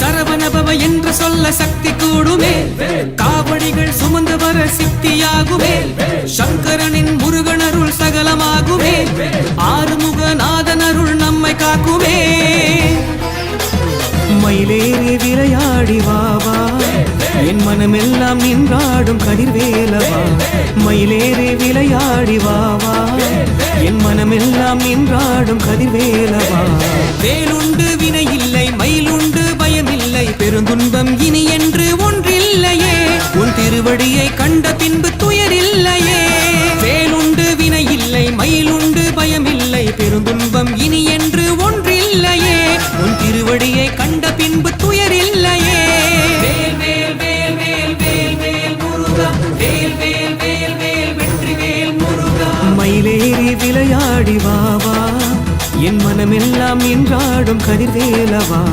சரவணபவ என்று சொல்ல சக்தி கூடுமே. காவடிகள் சுமந்து வர சித்தியாகுமே. சங்கரனின் முருகனருள் சகலமாகுமே. ஆறுமுகநாதனருள் நம்மை காக்குமே. மயிலேறி விளையாடி வாவா என் மனமெல்லாம் நின்றாடும் கதிர்வேலவா. மயிலேறி விளையாடி வாவா என் மனமெல்லாம் நின்றாடும் கதிர்வேலவா. வேலுண்டு துன்பம் இனி என்று ஒன்றில்லையே. உன் திருவடியை கண்ட பின்பு துயரில்லையே. வேலுண்டு வினை இல்லை மயிலுண்டு பயமில்லை. பெருந்துன்பம் இனி என்று ஒன்றில்லையே. உன் திருவடியை கண்ட பின்பு துயரில்லையே. வேல் வேல் வேல் வேல் வேல் வேல் முருகா. வேல் வேல் வேல் வேல் வெற்றி வேல் முருகா. மயிலேறி விளையாடி வாவா என் மனமெல்லாம் என்றாடும் கதிர்வேலவா.